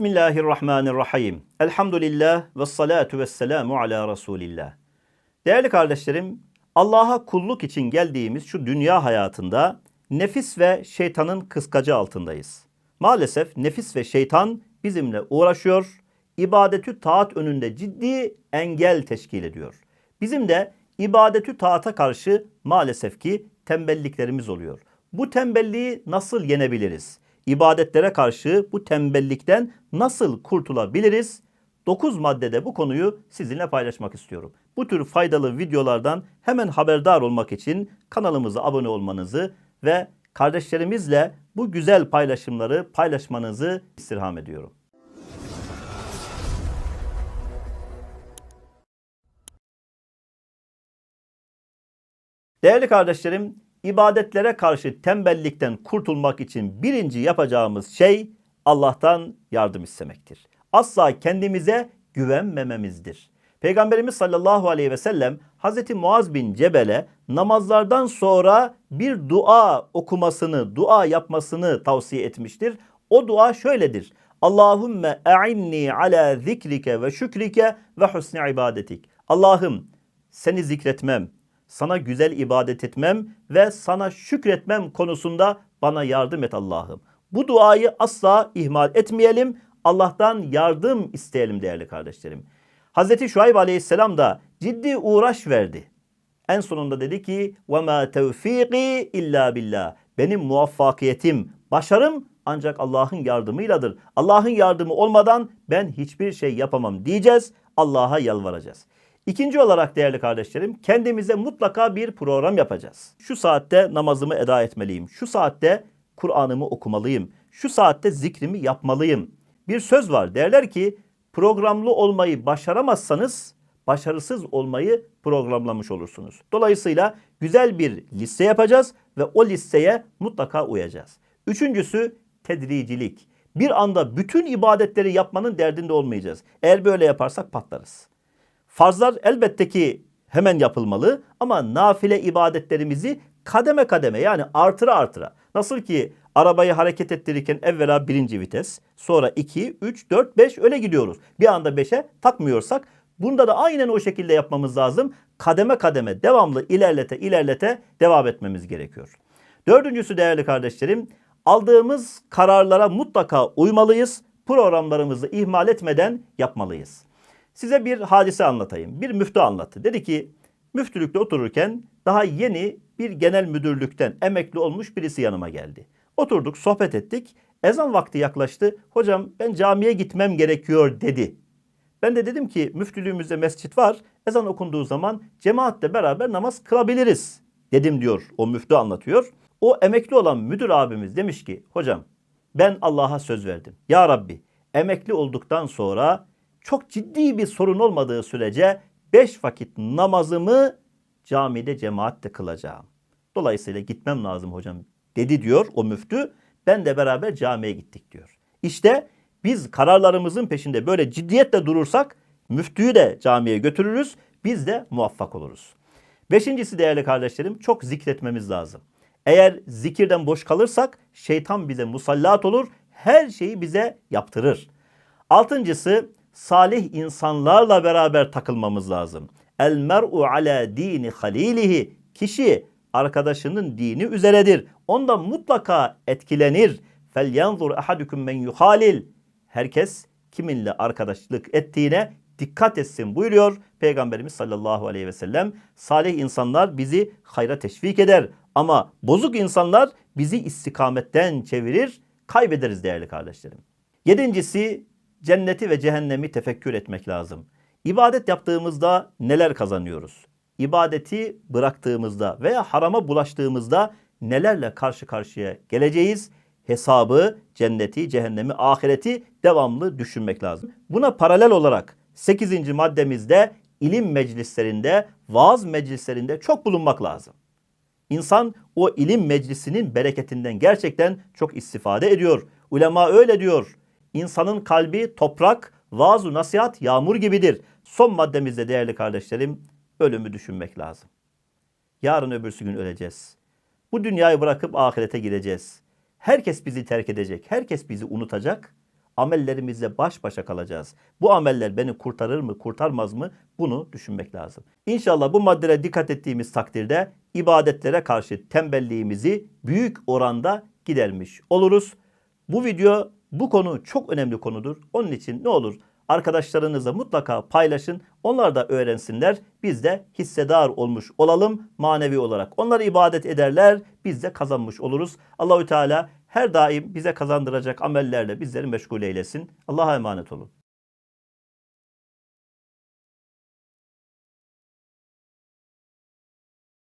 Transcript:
Bismillahirrahmanirrahim. Elhamdülillah ve salatu ve selamu ala Resulillah. Değerli kardeşlerim, Allah'a kulluk için geldiğimiz şu dünya hayatında nefis ve şeytanın kıskacı altındayız. Maalesef nefis ve şeytan bizimle uğraşıyor, ibadetü taat önünde ciddi engel teşkil ediyor. Bizim de ibadetü taata karşı maalesef ki tembelliklerimiz oluyor. Bu tembelliği nasıl yenebiliriz? İbadetlere karşı bu tembellikten nasıl kurtulabiliriz? 9 maddede bu konuyu sizinle paylaşmak istiyorum. Bu tür faydalı videolardan hemen haberdar olmak için kanalımıza abone olmanızı ve kardeşlerimizle bu güzel paylaşımları paylaşmanızı istirham ediyorum. Değerli kardeşlerim, ibadetlere karşı tembellikten kurtulmak için birinci yapacağımız şey Allah'tan yardım istemektir. Asla kendimize güvenmememizdir. Peygamberimiz sallallahu aleyhi ve sellem Hazreti Muaz bin Cebel'e namazlardan sonra bir dua okumasını, dua yapmasını tavsiye etmiştir. O dua şöyledir. Allahümme e'inni ala zikrike ve şükrike ve husni ibadetik. Allah'ım seni zikretmem, sana güzel ibadet etmem ve sana şükretmem konusunda bana yardım et Allah'ım. Bu duayı asla ihmal etmeyelim. Allah'tan yardım isteyelim değerli kardeşlerim. Hazreti Şuayb Aleyhisselam da ciddi uğraş verdi. En sonunda dedi ki: "Ve ma tevfiki illa billah." Benim muvaffakiyetim, başarım ancak Allah'ın yardımıyladır. Allah'ın yardımı olmadan ben hiçbir şey yapamam diyeceğiz. Allah'a yalvaracağız. İkinci olarak değerli kardeşlerim kendimize mutlaka bir program yapacağız. Şu saatte namazımı eda etmeliyim. Şu saatte Kur'an'ımı okumalıyım. Şu saatte zikrimi yapmalıyım. Bir söz var derler ki programlı olmayı başaramazsanız başarısız olmayı programlamış olursunuz. Dolayısıyla güzel bir liste yapacağız ve o listeye mutlaka uyacağız. Üçüncüsü tedricilik. Bir anda bütün ibadetleri yapmanın derdinde olmayacağız. Eğer böyle yaparsak patlarız. Farzlar elbette ki hemen yapılmalı ama nafile ibadetlerimizi kademe kademe yani artıra artıra. Nasıl ki arabayı hareket ettirirken evvela birinci vites, sonra 2, 3, 4, 5 öyle gidiyoruz. Bir anda 5'e takmıyorsak bunda da aynen o şekilde yapmamız lazım. Kademe kademe devamlı ilerlete ilerlete devam etmemiz gerekiyor. Dördüncüsü değerli kardeşlerim aldığımız kararlara mutlaka uymalıyız. Programlarımızı ihmal etmeden yapmalıyız. Size bir hadise anlatayım. Bir müftü anlattı. Dedi ki müftülükte otururken daha yeni bir genel müdürlükten emekli olmuş birisi yanıma geldi. Oturduk, sohbet ettik. Ezan vakti yaklaştı. Hocam ben camiye gitmem gerekiyor dedi. Ben de dedim ki müftülüğümüzde mescit var. Ezan okunduğu zaman cemaatle beraber namaz kılabiliriz dedim diyor o müftü anlatıyor. O emekli olan müdür abimiz demiş ki hocam ben Allah'a söz verdim. Ya Rabbi emekli olduktan sonra çok ciddi bir sorun olmadığı sürece beş vakit namazımı camide cemaatle kılacağım. Dolayısıyla gitmem lazım hocam dedi diyor o müftü. Ben de beraber camiye gittik diyor. İşte biz kararlarımızın peşinde böyle ciddiyetle durursak müftüyü de camiye götürürüz. Biz de muvaffak oluruz. Beşincisi değerli kardeşlerim çok zikretmemiz lazım. Eğer zikirden boş kalırsak şeytan bize musallat olur. Her şeyi bize yaptırır. Altıncısı salih insanlarla beraber takılmamız lazım. El mer'u ala dini halilihi. Kişi arkadaşının dini üzeredir. Ondan mutlaka etkilenir. Fel yanzur ahadukum men yuhalil. Herkes kiminle arkadaşlık ettiğine dikkat etsin buyuruyor Peygamberimiz sallallahu aleyhi ve sellem. Salih insanlar bizi hayra teşvik eder ama bozuk insanlar bizi istikametten çevirir, kaybederiz değerli kardeşlerim. Yedincisi cenneti ve cehennemi tefekkür etmek lazım. İbadet yaptığımızda neler kazanıyoruz? İbadeti bıraktığımızda veya harama bulaştığımızda nelerle karşı karşıya geleceğiz? Hesabı, cenneti, cehennemi, ahireti devamlı düşünmek lazım. Buna paralel olarak 8. maddemizde ilim meclislerinde, vaaz meclislerinde çok bulunmak lazım. İnsan o ilim meclisinin bereketinden gerçekten çok istifade ediyor. Ulema öyle diyor. İnsanın kalbi toprak, vaaz nasihat yağmur gibidir. Son maddemizde değerli kardeşlerim ölümü düşünmek lazım. Yarın öbürsü gün öleceğiz. Bu dünyayı bırakıp ahirete gideceğiz. Herkes bizi terk edecek. Herkes bizi unutacak. amellerimizle baş başa kalacağız. Bu ameller beni kurtarır mı, kurtarmaz mı? Bunu düşünmek lazım. İnşallah bu maddelere dikkat ettiğimiz takdirde ibadetlere karşı tembelliğimizi büyük oranda gidermiş oluruz. Bu video bu konu çok önemli konudur. Onun için ne olur arkadaşlarınızla mutlaka paylaşın. Onlar da öğrensinler. Biz de hissedar olmuş olalım manevi olarak. Onlar ibadet ederler, biz de kazanmış oluruz. Allahü Teala her daim bize kazandıracak amellerle bizleri meşgul eylesin. Allah'a emanet olun.